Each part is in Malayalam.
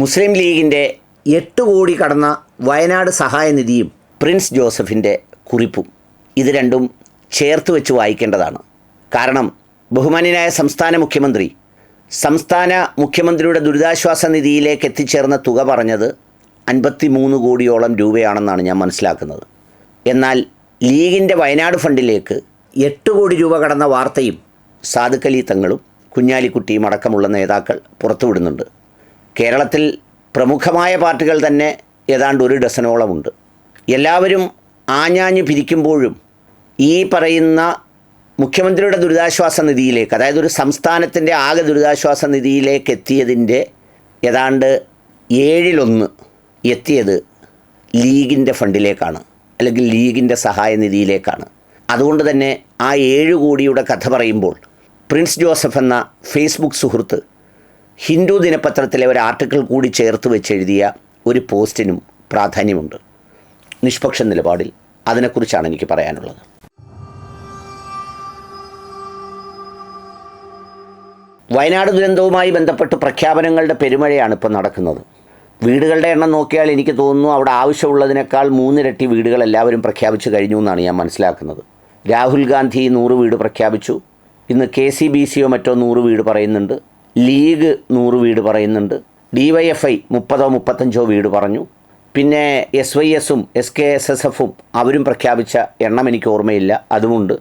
മുസ്ലിം ലീഗിന്റെ എട്ട് കോടി കടന്ന വയനാട് സഹായ നിധിയും പ്രിൻസ് ജോസഫിന്റെ കുറിപ്പും. ഇത് രണ്ടും ചേർത്ത് വെച്ച് വായിക്കേണ്ടതാണ്. കാരണം ബഹുമാന്യനായ സംസ്ഥാന മുഖ്യമന്ത്രി സംസ്ഥാന മുഖ്യമന്ത്രിയുടെ ദുരിതാശ്വാസ നിധിയിലേക്ക് എത്തിച്ചേർന്ന തുക പറഞ്ഞത് അൻപത്തി മൂന്ന് കോടിയോളം രൂപയാണെന്നാണ് ഞാൻ മനസ്സിലാക്കുന്നത്. എന്നാൽ ലീഗിന്റെ വയനാട് ഫണ്ടിലേക്ക് എട്ട് കോടി രൂപ കടന്ന വാർത്തയും സാദുക്കലി തങ്ങളും കുഞ്ഞാലിക്കുട്ടിയും അടക്കമുള്ള നേതാക്കൾ പുറത്തുവിടുന്നുണ്ട്. കേരളത്തിൽ പ്രമുഖമായ പാർട്ടികൾ തന്നെ ഏതാണ്ട് ഒരു ഡസനോളമുണ്ട്. എല്ലാവരും ആഞ്ഞാഞ്ഞ് പിരിക്കുമ്പോഴും ഈ പറയുന്ന മുഖ്യമന്ത്രിയുടെ ദുരിതാശ്വാസ നിധിയിലേക്ക് അതായത് ഒരു സംസ്ഥാനത്തിന്റെ ആകെ ദുരിതാശ്വാസ നിധിയിലേക്ക് എത്തിയതിന്റെ ഏതാണ്ട് ഏഴിലൊന്ന് എത്തിയത് ലീഗിന്റെ ഫണ്ടിലേക്കാണ് അല്ലെങ്കിൽ ലീഗിന്റെ സഹായ നിധിയിലേക്കാണ്. അതുകൊണ്ട് തന്നെ ആ ഏഴ് കോടിയുടെ കഥ പറയുമ്പോൾ പ്രിൻസ് ജോസഫ് എന്ന ഫേസ്ബുക്ക് സുഹൃത്ത് ഹിന്ദു ദിനപത്രത്തിലെ ഒരു ആർട്ടിക്കിൾ കൂടി ചേർത്ത് വെച്ചെഴുതിയ ഒരു പോസ്റ്റിനും പ്രാധാന്യമുണ്ട്. നിഷ്പക്ഷ നിലപാടിൽ അതിനെക്കുറിച്ചാണ് എനിക്ക് പറയാനുള്ളത്. വയനാട് ദുരന്തവുമായി ബന്ധപ്പെട്ട് പ്രഖ്യാപനങ്ങളുടെ പെരുമഴയാണ് ഇപ്പോൾ നടക്കുന്നത്. വീടുകളുടെ എണ്ണം നോക്കിയാൽ എനിക്ക് തോന്നുന്നു അവിടെ ആവശ്യമുള്ളതിനേക്കാൾ മൂന്നിരട്ടി വീടുകൾ എല്ലാവരും പ്രഖ്യാപിച്ചു കഴിഞ്ഞു എന്നാണ് ഞാൻ മനസ്സിലാക്കുന്നത്. രാഹുൽ ഗാന്ധി നൂറ് വീട് പ്രഖ്യാപിച്ചു. ഇന്ന് കെ സി ബി സിയോ മറ്റോ നൂറ് വീട് പറയുന്നുണ്ട്. ലീഗ് നൂറ് വീട് പറയുന്നുണ്ട്. ഡി വൈ എഫ് ഐ മുപ്പതോ മുപ്പത്തഞ്ചോ വീട് പറഞ്ഞു. പിന്നെ എസ് വൈ എസും എസ് കെ എസ് എസ് എഫും അവരും പ്രഖ്യാപിച്ച എണ്ണം എനിക്ക് ഓർമ്മയില്ല. അതുമുണ്ട്.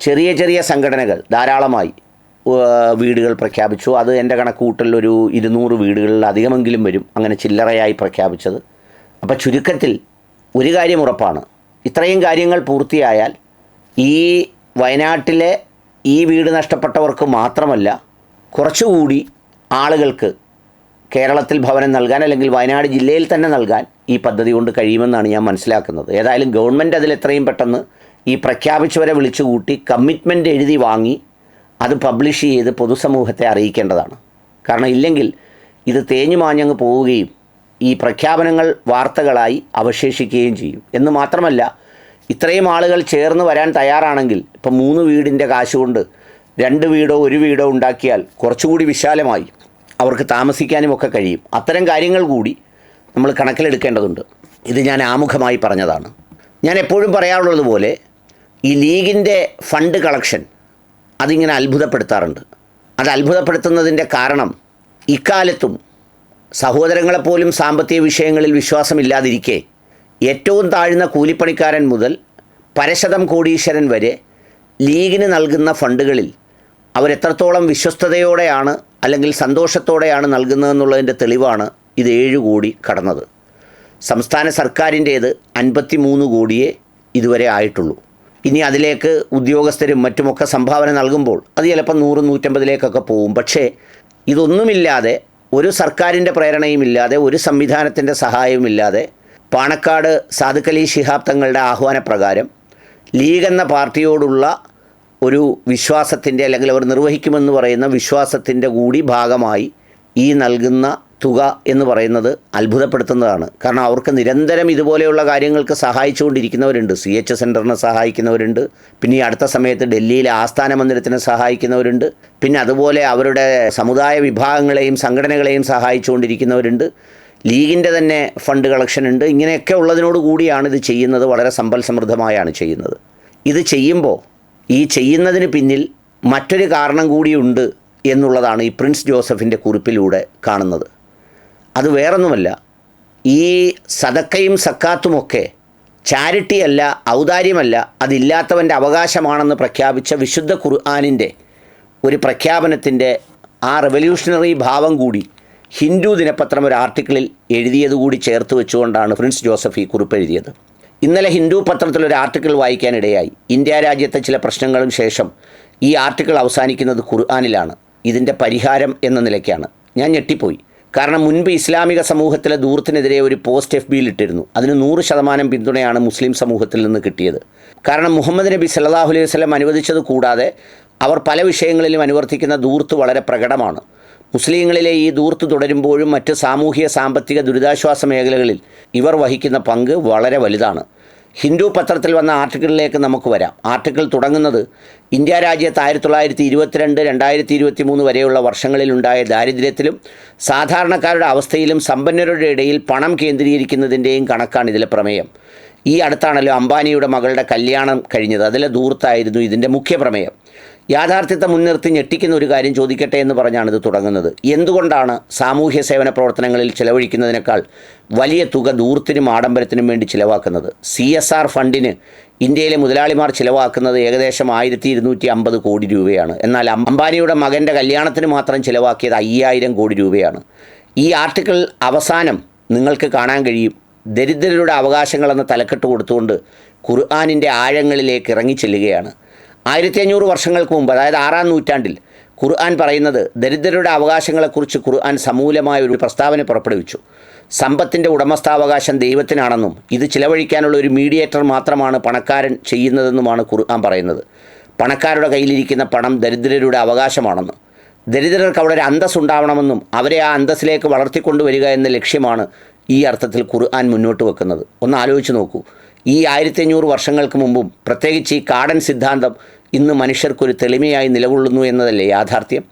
ചെറിയ ചെറിയ സംഘടനകൾ ധാരാളമായി വീടുകൾ പ്രഖ്യാപിച്ചു. അത് എന്റെ കണക്കൂട്ടലൊരു ഒരു ഇരുന്നൂറ് വീടുകളിൽ അധികമെങ്കിലും വരും. അങ്ങനെ ചില്ലറയായി പ്രഖ്യാപിച്ചത്. അപ്പോൾ ചുരുക്കത്തിൽ ഒരു കാര്യം ഉറപ്പാണ്. ഇത്രയും കാര്യങ്ങൾ പൂർത്തിയായാൽ ഈ വയനാട്ടിലെ ഈ വീട് നഷ്ടപ്പെട്ടവർക്ക് മാത്രമല്ല കുറച്ചുകൂടി ആളുകൾക്ക് കേരളത്തിൽ ഭവനം നൽകാൻ അല്ലെങ്കിൽ വയനാട് ജില്ലയിൽ തന്നെ നൽകാൻ ഈ പദ്ധതി കൊണ്ട് കഴിയുമെന്നാണ് ഞാൻ മനസ്സിലാക്കുന്നത്. ഏതായാലും ഗവൺമെന്റ് അതിൽ എത്രയും പെട്ടെന്ന് ഈ പ്രഖ്യാപിച്ചവരെ വിളിച്ചുകൂട്ടി കമ്മിറ്റ്മെന്റ് എഴുതി വാങ്ങി അത് പബ്ലിഷ് ചെയ്ത് പൊതുസമൂഹത്തെ അറിയിക്കേണ്ടതാണ്. കാരണം ഇല്ലെങ്കിൽ ഇത് തേഞ്ഞു മാഞ്ഞങ്ങ് പോവുകയും ഈ പ്രഖ്യാപനങ്ങൾ വാർത്തകളായി അവശേഷിക്കുകയും ചെയ്യും. എന്ന് മാത്രമല്ല ഇത്രയും ആളുകൾ ചേർന്ന് വരാൻ തയ്യാറാണെങ്കിൽ ഇപ്പം മൂന്ന് വീടിന്റെ കാശ് കൊണ്ട് രണ്ട് വീടോ ഒരു വീടോ ഉണ്ടാക്കിയാൽ കുറച്ചുകൂടി വിശാലമായി അവർക്ക് താമസിക്കാനും ഒക്കെ കഴിയും. അത്തരം കാര്യങ്ങൾ കൂടി നമ്മൾ കണക്കിലെടുക്കേണ്ടതുണ്ട്. ഇത് ഞാൻ ആമുഖമായി പറഞ്ഞതാണ്. ഞാൻ എപ്പോഴും പറയാറുള്ളതുപോലെ ഈ ലീഗിന്റെ ഫണ്ട് കളക്ഷൻ അതിങ്ങനെ അത്ഭുതപ്പെടുത്താറുണ്ട്. അത് അത്ഭുതപ്പെടുത്തുന്നതിന്റെ കാരണം ഇക്കാലത്തും സഹോദരങ്ങളെപ്പോലും സാമ്പത്തിക വിഷയങ്ങളിൽ വിശ്വാസമില്ലാതിരിക്കെ ഏറ്റവും താഴ്ന്ന കൂലിപ്പണിക്കാരൻ മുതൽ പരശതം കോടീശ്വരൻ വരെ ലീഗിന് നൽകുന്ന ഫണ്ടുകളിൽ അവരെത്രത്തോളം വിശ്വസ്തതയോടെയാണ് അല്ലെങ്കിൽ സന്തോഷത്തോടെയാണ് നൽകുന്നതെന്നുള്ളതിന്റെ തെളിവാണ് ഇത് ഏഴ് കോടി കടന്നത്. സംസ്ഥാന സർക്കാരിന്റേത് അൻപത്തി മൂന്ന് കോടിയേ ഇതുവരെ ആയിട്ടുള്ളൂ. ഇനി അതിലേക്ക് ഉദ്യോഗസ്ഥരും മറ്റുമൊക്കെ സംഭാവന നൽകുമ്പോൾ അത് ചിലപ്പോൾ നൂറ് നൂറ്റമ്പതിലേക്കൊക്കെ പോവും പക്ഷേ ഇതൊന്നുമില്ലാതെ ഒരു സർക്കാരിന്റെ പ്രേരണയുമില്ലാതെ ഒരു സംവിധാനത്തിന്റെ സഹായവുമില്ലാതെ പാണക്കാട് സാദുക്കലി ശിഹാബ് തങ്ങളുടെ ആഹ്വാനപ്രകാരം ലീഗ് എന്ന പാർട്ടിയോടുള്ള ഒരു വിശ്വാസത്തിന്റെ അല്ലെങ്കിൽ അവർ നിർവഹിക്കുമെന്ന് പറയുന്ന വിശ്വാസത്തിന്റെ കൂടി ഭാഗമായി ഈ നൽകുന്ന തുക എന്ന് പറയുന്നത് അത്ഭുതപ്പെടുത്തുന്നതാണ്. കാരണം അവർക്ക് നിരന്തരം ഇതുപോലെയുള്ള കാര്യങ്ങൾക്ക് സഹായിച്ചുകൊണ്ടിരിക്കുന്നവരുണ്ട്. C H സെന്ററിനെ സഹായിക്കുന്നവരുണ്ട്. പിന്നെ ഈ അടുത്ത സമയത്ത് ഡൽഹിയിലെ ആസ്ഥാന മന്ദിരത്തിനെ സഹായിക്കുന്നവരുണ്ട്. പിന്നെ അതുപോലെ അവരുടെ സമുദായ വിഭാഗങ്ങളെയും സംഘടനകളെയും സഹായിച്ചുകൊണ്ടിരിക്കുന്നവരുണ്ട്. ലീഗിന്റെ തന്നെ ഫണ്ട് കളക്ഷൻ ഉണ്ട്. ഇങ്ങനെയൊക്കെ ഉള്ളതിനോട് കൂടിയാണ് ഇത് ചെയ്യുന്നത്. വളരെ സമ്പൽ സമൃദ്ധമായാണ് ചെയ്യുന്നത്. ഇത് ചെയ്യുമ്പോൾ ഈ ചെയ്യുന്നതിന് പിന്നിൽ മറ്റൊരു കാരണം കൂടിയുണ്ട് എന്നുള്ളതാണ് ഈ പ്രിൻസ് ജോസഫിന്റെ കുറിപ്പിലൂടെ കാണുന്നത്. അത് വേറൊന്നുമല്ല ഈ സദക്കയും സക്കാത്തുമൊക്കെ ചാരിറ്റിയല്ല ഔദാര്യമല്ല അതില്ലാത്തവന്റെ അവകാശമാണെന്ന് പ്രഖ്യാപിച്ച വിശുദ്ധ ഖുർആാനിന്റെ ഒരു പ്രഖ്യാപനത്തിന്റെ ആ റെവല്യൂഷണറി ഭാവം കൂടി ഹിന്ദു ദിനപത്രം ഒരു ആർട്ടിക്കിളിൽ എഴുതിയതുകൂടി ചേർത്ത് വെച്ചുകൊണ്ടാണ് പ്രിൻസ് ജോസഫ് ഈ കുറിപ്പ് എഴുതിയത്. ഇന്നലെ ഹിന്ദു പത്രത്തിൽ ഒരു ആർട്ടിക്കിൾ വായിക്കാനിടയായി. ഇന്ത്യ രാജ്യത്തെ ചില പ്രശ്നങ്ങളും ശേഷം ഈ ആർട്ടിക്കിൾ അവസാനിക്കുന്നത് ഖുർആാനിലാണ്. ഇതിന്റെ പരിഹാരം എന്ന നിലയ്ക്കാണ്. ഞാൻ ഞെട്ടിപ്പോയി. കാരണം മുൻപ് ഇസ്ലാമിക സമൂഹത്തിലെ ദൂരത്തിനെതിരെ ഒരു പോസ്റ്റ് എഫ് ബിയിൽ ഇട്ടിരുന്നു അതിന് നൂറ് ശതമാനം പിന്തുണയാണ് മുസ്ലിം സമൂഹത്തിൽ നിന്ന് കിട്ടിയത്. കാരണം മുഹമ്മദ് നബി സല്ലല്ലാഹു അലൈഹി വസല്ലം അനുവദിച്ചത് കൂടാതെ അവർ പല വിഷയങ്ങളിലും അനുവർത്തിക്കുന്ന ദൂർത്ത് വളരെ പ്രകടമാണ്. മുസ്ലിങ്ങളിലെ ഈ ദൂർത്ത് തുടരുമ്പോഴും മറ്റ് സാമൂഹിക സാമ്പത്തിക ദുരിതാശ്വാസ മേഖലകളിൽ ഇവർ വഹിക്കുന്ന പങ്ക് വളരെ വലുതാണ്. ഹിന്ദു പത്രത്തിൽ വന്ന ആർട്ടിക്കിളിലേക്ക് നമുക്ക് വരാം. ആർട്ടിക്കിൾ തുടങ്ങുന്നത് ഇന്ത്യ രാജ്യത്ത് ആയിരത്തി തൊള്ളായിരത്തി ഇരുപത്തിരണ്ട് രണ്ടായിരത്തി ഇരുപത്തി മൂന്ന് വരെയുള്ള വർഷങ്ങളിലുണ്ടായ ദാരിദ്ര്യത്തിലും സാധാരണക്കാരുടെ അവസ്ഥയിലും സമ്പന്നരുടെ ഇടയിൽ പണം കേന്ദ്രീകരിക്കുന്നതിന്റെയും കണക്കാണ് ഇതിലെ പ്രമേയം. ഈ അടുത്താണല്ലോ അംബാനിയുടെ മകളുടെ കല്യാണം കഴിഞ്ഞത്. അതിലെ ദൂർത്തായിരുന്നു ഇതിന്റെ മുഖ്യ പ്രമേയം. യാഥാർത്ഥ്യത്തെ മുൻനിർത്തി ഞെട്ടിക്കുന്ന ഒരു കാര്യം ചോദിക്കട്ടെ എന്ന് പറഞ്ഞാണ് ഇത് തുടങ്ങുന്നത്. എന്തുകൊണ്ടാണ് സാമൂഹ്യ സേവന പ്രവർത്തനങ്ങളിൽ ചിലവഴിക്കുന്നതിനേക്കാൾ വലിയ തുക ദൂർത്തിനും ആഡംബരത്തിനും വേണ്ടി ചിലവാക്കുന്നത്? സി എസ് ആർ ഫണ്ടിന് ഇന്ത്യയിലെ മുതലാളിമാർ ചിലവാക്കുന്നത് ഏകദേശം ആയിരത്തി ഇരുന്നൂറ്റി അമ്പത് കോടി രൂപയാണ്. എന്നാൽ അംബാനിയുടെ മകന്റെ കല്യാണത്തിന് മാത്രം ചിലവാക്കിയത് അയ്യായിരം കോടി രൂപയാണ്. ഈ ആർട്ടിക്കിൾ അവസാനം നിങ്ങൾക്ക് കാണാൻ കഴിയും. ദരിദ്രരുടെ അവകാശങ്ങളെന്ന തലക്കെട്ട് കൊടുത്തുകൊണ്ട് ഖുർആാനിന്റെ ആഴങ്ങളിലേക്ക് ഇറങ്ങിച്ചെല്ലുകയാണ്. ആയിരത്തി അഞ്ഞൂറ് വർഷങ്ങൾക്ക് മുമ്പ് അതായത് ആറാം നൂറ്റാണ്ടിൽ ഖുർആൻ പറയുന്നത് ദരിദ്രരുടെ അവകാശങ്ങളെക്കുറിച്ച് ഖുർആൻ സമൂലമായ ഒരു പ്രസ്താവന പുറപ്പെടുവിച്ചു. സമ്പത്തിന്റെ ഉടമസ്ഥാവകാശം ദൈവത്തിനാണെന്നും ഇത് ചിലവഴിക്കാനുള്ള ഒരു മീഡിയേറ്റർ മാത്രമാണ് പണക്കാരൻ ചെയ്യുന്നതെന്നുമാണ് ഖുർആൻ പറയുന്നത്. പണക്കാരുടെ കയ്യിലിരിക്കുന്ന പണം ദരിദ്രരുടെ അവകാശമാണെന്നും ദരിദ്രർക്ക് അവിടെ ഒരു അന്തസ് ഉണ്ടാവണമെന്നും അവരെ ആ അന്തസ്സിലേക്ക് വളർത്തിക്കൊണ്ടുവരിക എന്ന ലക്ഷ്യമാണ് ഈ അർത്ഥത്തിൽ ഖുർആൻ മുന്നോട്ട് വെക്കുന്നത്. ഒന്ന് ആലോചിച്ച് നോക്കൂ. ഈ ആയിരത്തി അഞ്ഞൂറ് വർഷങ്ങൾക്ക് മുമ്പും പ്രത്യേകിച്ച് ഈ കാടൻ സിദ്ധാന്തം ഇന്ന് മനുഷ്യർക്കൊരു തെളിമയായി നിലകൊള്ളുന്നു എന്നതല്ലേ യാഥാർത്ഥ്യം?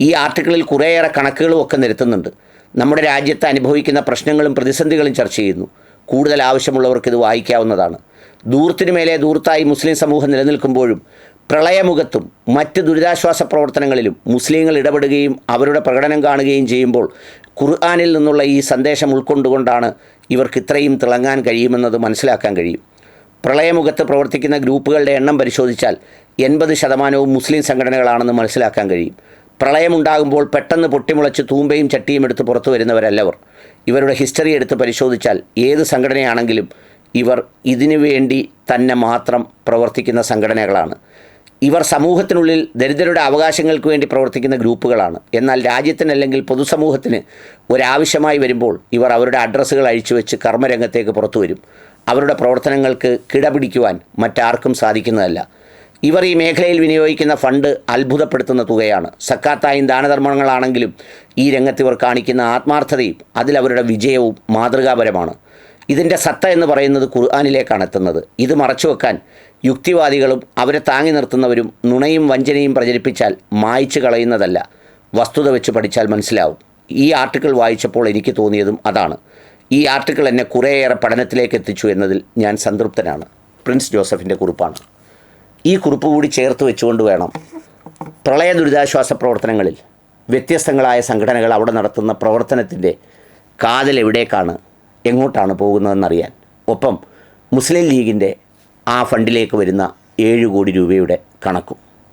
ഈ ആർട്ടിക്കിളിൽ കുറേയേറെ കണക്കുകളും ഒക്കെ നിരത്തുന്നുണ്ട്. നമ്മുടെ രാജ്യത്ത് അനുഭവിക്കുന്ന പ്രശ്നങ്ങളും പ്രതിസന്ധികളും ചർച്ച ചെയ്യുന്നു. കൂടുതൽ ആവശ്യമുള്ളവർക്ക് ഇത് വായിക്കാവുന്നതാണ്. ദൂർത്തിനു മേലെ ദൂർത്തായി മുസ്ലിം സമൂഹം നിലനിൽക്കുമ്പോഴും പ്രളയമുഖത്തും മറ്റ് ദുരിതാശ്വാസ പ്രവർത്തനങ്ങളിലും മുസ്ലിങ്ങൾ ഇടപെടുകയും അവരുടെ പ്രകടനം കാണുകയും ചെയ്യുമ്പോൾ ഖുർആാനിൽ നിന്നുള്ള ഈ സന്ദേശം ഉൾക്കൊണ്ടുകൊണ്ടാണ് ഇവർക്ക് ഇത്രയും തിളങ്ങാൻ കഴിയുമെന്നത് മനസ്സിലാക്കാൻ കഴിയും. പ്രളയമുഖത്ത് പ്രവർത്തിക്കുന്ന ഗ്രൂപ്പുകളുടെ എണ്ണം പരിശോധിച്ചാൽ എൺപത് ശതമാനവും മുസ്ലിം സംഘടനകളാണെന്ന് മനസ്സിലാക്കാൻ കഴിയും. പ്രളയമുണ്ടാകുമ്പോൾ പെട്ടെന്ന് പൊട്ടിമുളച്ച് തൂമ്പയും ചട്ടിയും എടുത്ത് പുറത്തു വരുന്നവരല്ലവർ. ഇവരുടെ ഹിസ്റ്ററി എടുത്ത് പരിശോധിച്ചാൽ ഏത് സംഘടനയാണെങ്കിലും ഇവർ ഇതിനു വേണ്ടി തന്നെ മാത്രം പ്രവർത്തിക്കുന്ന സംഘടനകളാണ്. ഇവർ സമൂഹത്തിനുള്ളിൽ ദരിദ്രരുടെ അവകാശങ്ങൾക്ക് വേണ്ടി പ്രവർത്തിക്കുന്ന ഗ്രൂപ്പുകളാണ്. എന്നാൽ രാജ്യത്തിന് അല്ലെങ്കിൽ പൊതുസമൂഹത്തിന് ഒരാവശ്യമായി വരുമ്പോൾ ഇവർ അവരുടെ അഡ്രസ്സുകൾ അഴിച്ചു വെച്ച് കർമ്മരംഗത്തേക്ക് പുറത്തു വരും. അവരുടെ പ്രവർത്തനങ്ങൾക്ക് കിടപിടിക്കുവാൻ മറ്റാർക്കും സാധിക്കുന്നതല്ല. ഇവർ ഈ മേഖലയിൽ വിനിയോഗിക്കുന്ന ഫണ്ട് അത്ഭുതപ്പെടുത്തുന്ന തുകയാണ്. സക്കാത്തായും ദാനധർമ്മങ്ങളാണെങ്കിലും ഈ രംഗത്ത് ഇവർ കാണിക്കുന്ന ആത്മാർത്ഥതയും അതിലവരുടെ വിജയവും മാതൃകാപരമാണ്. ഇതിന്റെ സത്ത എന്ന് പറയുന്നത് ഖുർആാനിലേക്കാണ് എത്തുന്നത്. ഇത് മറച്ചുവെക്കാൻ യുക്തിവാദികളും അവരെ താങ്ങി നിർത്തുന്നവരും നുണയും വഞ്ചനയും പ്രചരിപ്പിച്ചാൽ മായ്ച്ചു കളയുന്നതല്ല. വസ്തുത വെച്ച് പഠിച്ചാൽ മനസ്സിലാവും. ഈ ആർട്ടിക്കിൾ വായിച്ചപ്പോൾ എനിക്ക് തോന്നിയതും അതാണ്. ഈ ആർട്ടിക്കിൾ എന്നെ കുറേയേറെ പഠനത്തിലേക്ക് എത്തിച്ചു എന്നതിൽ ഞാൻ സംതൃപ്തനാണ്. പ്രിൻസ് ജോസഫിന്റെ കുറിപ്പാണ്. ഈ കുറിപ്പ് കൂടി ചേർത്ത് വെച്ചുകൊണ്ട് വേണം പ്രളയ ദുരിതാശ്വാസ പ്രവർത്തനങ്ങളിൽ വ്യത്യസ്തങ്ങളായ സംഘടനകൾ അവിടെ നടത്തുന്ന പ്രവർത്തനത്തിന്റെ കാതൽ എവിടേക്കാണ്? എങ്ങോട്ടാണ് പോകുന്നതെന്നറിയാൻ. ഒപ്പം മുസ്ലിം ലീഗിന്റെ ആ ഫണ്ടിലേക്ക് വരുന്ന ഏഴ് കോടി രൂപയുടെ കണക്കും.